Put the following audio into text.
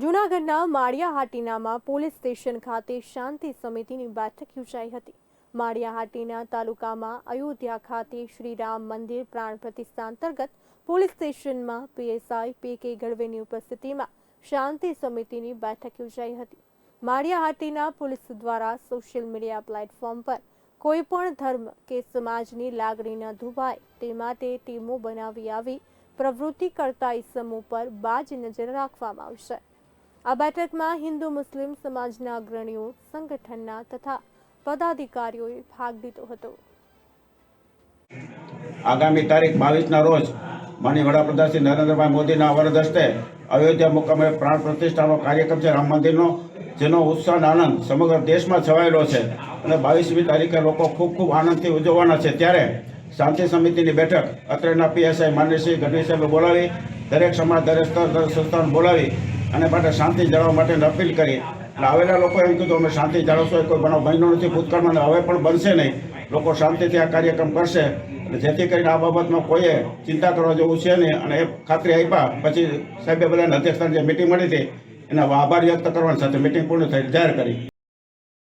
જૂનાગઢના માળિયા હાટીનામાં police station ખાતે શાંતિ સમિતિની બેઠક યોજાઈ હતી. માળિયા હાટીના તાલુકામાં અયોધ્યા ખાતે શ્રીરામ મંદિર પ્રાણ પ્રતિષ્ઠા અંતર્ગત પોલીસ સ્ટેશનમાં પીએસઆઈ પી કે ગઢવેની ઉપસ્થિતિમાં શાંતિ સમિતિની બેઠક યોજાઈ હતી. માળિયા હાટીના પોલીસ દ્વારા સોશિયલ મીડિયા પ્લેટફોર્મ પર કોઈ પણ ધર્મ કે સમાજની લાગણી ન દુભાય તે માટે ટીમો બનાવી આવી પ્રવૃત્તિ કરતા ઇસમો પર બાજ નજર રાખવામાં આવશે. આ બેઠકમાં હિન્દુ મુસ્લિમ સમાજના અગ્રણીઓ, સંગઠનના તથા પદાધિકારીઓએ ભાગ લીધો હતો. આગામી તારીખ બાવીસના રોજ માનીય વડાપ્રધાન શ્રી નરેન્દ્રભાઈ મોદીના વરદ હસ્તે અયોધ્યા મુકામે પ્રાણ પ્રતિષ્ઠાનો કાર્યક્રમ છે રામ મંદિરનો, જેનો ઉત્સાહ આનંદ સમગ્ર દેશમાં છવાયેલો છે અને બાવીસમી તારીખે લોકો ખૂબ ખૂબ આનંદથી ઉજવવાના છે. ત્યારે શાંતિ સમિતિની બેઠક અત્રેના પીએસઆઈ માન્યશ્રી ગઢવી સાહેબે બોલાવી, દરેક સમાજ, દરેક સ્તર, દરેક સંસ્થાને બોલાવી અને માટે શાંતિ જાળવવા માટેની અપીલ કરી. એટલે આવેલા લોકો એમ કીધું, અમે શાંતિ જાળવશો. કોઈ બનાવ બન્યો નથી ભૂતકાળમાં હવે પણ બનશે નહીં. લોકો શાંતિથી આ કાર્યક્રમ કરશે. અને જેથી કરીને આ બાબતમાં કોઈએ ચિંતા કરવા જેવું છે નહીં. અને એ ખાતરી આપ્યા. પછી સાહેબે બધાને અધ્યક્ષતાની જે મિટિંગ મળી હતી, એના આભાર વ્યક્ત કરવાની સાથે મિટિંગ પૂર્ણ થઈ, જાહેર કરી.